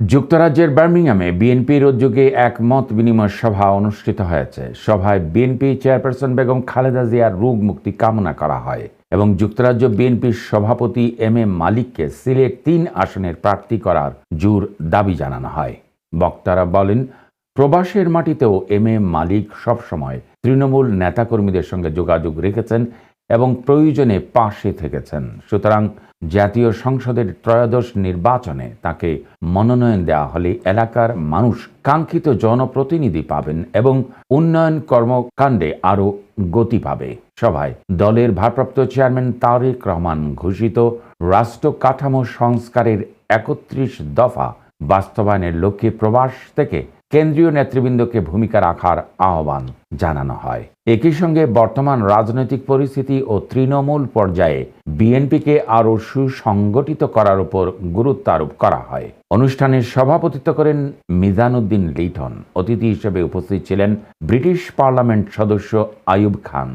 যুক্তরাজ্যের বার্মিংহামে বিএনপির উদ্যোগে এক মত বিনিময় সভা অনুষ্ঠিত হয়েছে। সভায় বিএনপি চেয়ারপারসন বেগম খালেদা জিয়ার রোগ মুক্তি কামনা করা হয় এবং যুক্তরাজ্য বিএনপির সভাপতি এম এ মালিককে সিলেট তিন আসনের প্রার্থী করার জোর দাবি জানানো হয়। বক্তারা বলেন, প্রবাসের মাটিতেও এম এ মালিক সবসময় তৃণমূল নেতাকর্মীদের সঙ্গে যোগাযোগ রেখেছেন এবং প্রয়োজনে পাশে থেকেছেন। সুতরাং জাতীয় সংসদের ত্রয়োদশ নির্বাচনে তাকে মনোনয়ন দেওয়া হলে এলাকার মানুষ কাঙ্ক্ষিত জনপ্রতিনিধি পাবেন এবং উন্নয়ন কর্মকাণ্ডে আরও গতি পাবে। সভায় দলের ভারপ্রাপ্ত চেয়ারম্যান তারেক রহমান ঘোষিত রাষ্ট্র কাঠামো সংস্কারের একত্রিশ দফা বাস্তবায়নের লক্ষ্যে প্রবাস থেকে কেন্দ্রীয় নেতৃবৃন্দকে ভূমিকা রাখার আহ্বান জানানো হয়। একই সঙ্গে বর্তমান রাজনৈতিক পরিস্থিতি ও তৃণমূল পর্যায়ে বিএনপিকে আরও সুসংগঠিত করার উপর গুরুত্ব আরোপ করা হয়। অনুষ্ঠানে সভাপতিত্ব করেন মিজানুদ্দিন লিটন। অতিথি হিসেবে উপস্থিত ছিলেন ব্রিটিশ পার্লামেন্ট সদস্য আয়ুব খান।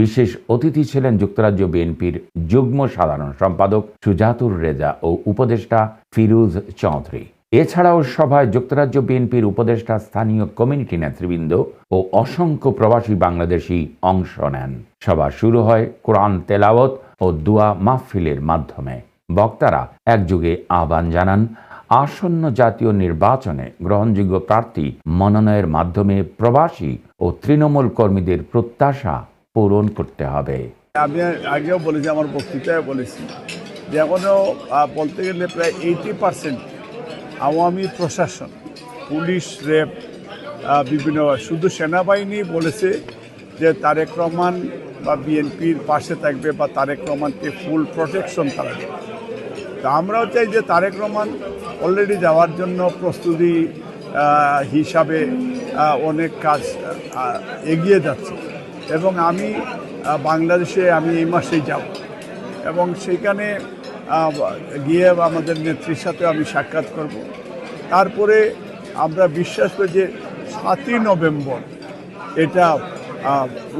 বিশেষ অতিথি ছিলেন যুক্তরাজ্য বিএনপির যুগ্ম সাধারণ সম্পাদক সুজাতুর রেজা ও উপদেষ্টা ফিরুজ চৌধুরী। এছাড়াও সভায় যুক্তরাজ্য বিএনপির উপদেষ্টা স্থানীয় কমিউনিটি নেতৃবৃন্দ ও অসংখ্য প্রবাসী বাংলাদেশি অংশ নেন। সভা শুরু হয় কোরআন তেলাওয়াত ও দুয়া মাহফিলের মাধ্যমে। বক্তারা একযোগে আহ্বান জানান, আসন্ন জাতীয় নির্বাচনে গ্রহণযোগ্য প্রার্থী মনোনয়নের মাধ্যমে প্রবাসী ও তৃণমূল কর্মীদের প্রত্যাশা পূরণ করতে হবে। আমি আগেও বলেছি, আমার বক্তৃতায় বলেছি যে এখনও বলতে গেলে প্রায় এইটি পার্সেন্ট আওয়ামী প্রশাসন, পুলিশ, র্যাব বিভিন্ন শুধু সেনাবাহিনী বলেছে যে তারেক রহমান বা বিএনপির পাশে থাকবে বা তারেক রহমানকে ফুল প্রোটেকশন তারা দেবে। তা আমরাও চাই যে তারেক রহমান অলরেডি যাওয়ার জন্য প্রস্তুতি হিসাবে অনেক কাজ এগিয়ে যাচ্ছে। এবং আমি বাংলাদেশে আমি এই মাসেই যাব। এবং সেখানে গিয়ে আমাদের নেত্রীর সাথে আমি সাক্ষাৎ করব। তারপরে আমরা বিশ্বাস করি যে সাতই নভেম্বর এটা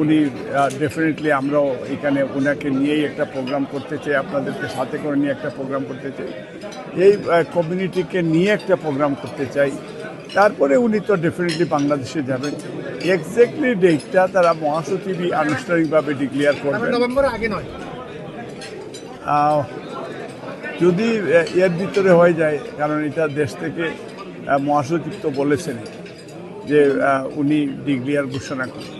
উনি ডেফিনেটলি আমরাও এখানে ওনাকে নিয়েই একটা প্রোগ্রাম করতে চাই আপনাদেরকে সাথে করে নিয়ে একটা প্রোগ্রাম করতে চাই। এই কমিউনিটিকে নিয়ে একটা প্রোগ্রাম করতে চাই। তারপরে উনি তো ডেফিনেটলি বাংলাদেশে যাবেন। এক্স্যাক্টলি ডেটটা তারা মহাসচিবই আনুষ্ঠানিকভাবে ডিক্লেয়ার করবেন। নভেম্বরের আগে নয়। যদি এর ভিতরে হয়ে যায় কারণ এটা দেশ থেকে মহাসচিব তো বলেছেন যে উনি ডিক্লিয়ার ঘোষণা করবেন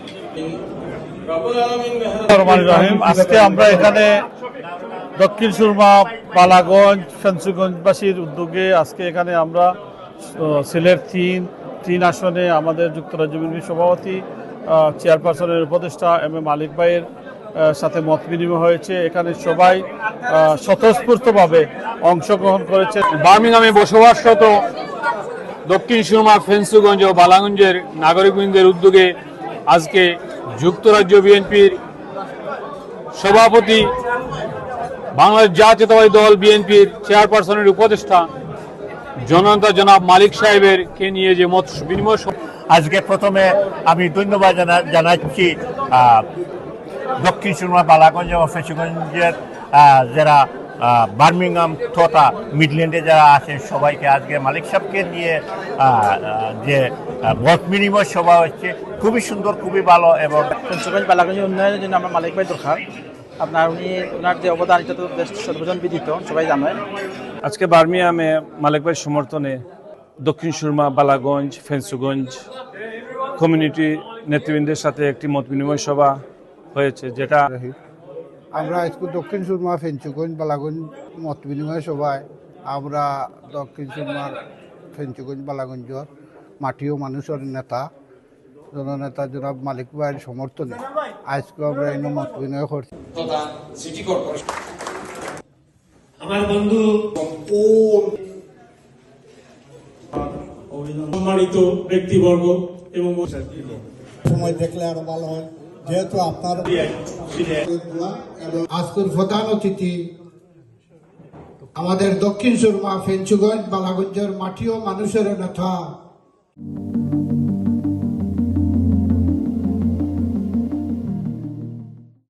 রহমান রহিম আজকে আমরা এখানে দক্ষিণ সুরমা পালাগঞ্জ ফেন্সুগঞ্জবাসীর উদ্যোগে আজকে এখানে আমরা সিলেট তিন তিন আসনে আমাদের যুক্তরাজ্য বিএনপি সভাপতি চেয়ারপারসনের উপদেষ্টা এম এ মালিক ভাইয়ের সাথে মত বিনিময় হয়েছে। এখানে সবাই আহ, স্বতঃস্ফূর্তভাবে অংশগ্রহণ করেছে। বার্মিংহামে বসবাসরত দক্ষিণ সুরমা ফেন্সুগঞ্জ ও বালাগঞ্জের নাগরিকবৃন্দের উদ্যোগে আজকে যুক্তরাজ্য বিএনপির সভাপতি বাংলাদেশ জাতীয়তাবাদী দল বিএনপির চেয়ারপারসনের উপদেষ্টা জনতা জনাব মালিক সাহেবের কে নিয়ে যে মত বিনিময় আজকে প্রথমে আমি ধন্যবাদ জানা- জানাচ্ছি আহ, দক্ষিণ সুরমা বালাগঞ্জ ও ফেসুগঞ্জের যারা বার্মিংহাম তথা মিডল্যান্ডে যারা আছেন সবাইকে আজকে মালিক সাহেবকে আহ, যে মত বিনিময় সভা হচ্ছে খুবই সুন্দর খুবই ভালো এবং পঞ্চগঞ্জ বালাগঞ্জ উন্নয়নের জন্য আমার মালিক ভাই দরকার আপনার উনি ওনার যে অবদান এটা তো দেশ সর্বজন বিদিত সবাই জানে। আজকে বার্মিয়ামে মালিক ভাইয়ের সমর্থনে দক্ষিণ সুরমা বালাগঞ্জ ফেন্সুগঞ্জ কমিউনিটি নেতৃবৃন্দের সাথে একটি মত বিনিময় সভা হয়েছে যেটা আমরা আজকে দক্ষিণ সুরমা ফেঞ্চুগঞ্জ বালাগঞ্জ মত বিনিময় সভায় আমরা দক্ষিণ সুরমার ফেঞ্চুগঞ্জ বালাগঞ্জর মাটিও মানুষের নেতা জননেতা জনাব মালিক ভাইয়ের সমর্থনে আজকে আমরা এই মত বিনিময় করছি। আমার বন্ধু সম্মানিত ব্যক্তিবর্গ এবং সময় দেখলে আরও ভালো হয়। যেহেতু আপনার আজকের প্রধান অতিথি আমাদের দক্ষিণ সুরমা ফেঞ্চুগঞ্জ বালাগঞ্জের মাটিও মানুষের নেতা।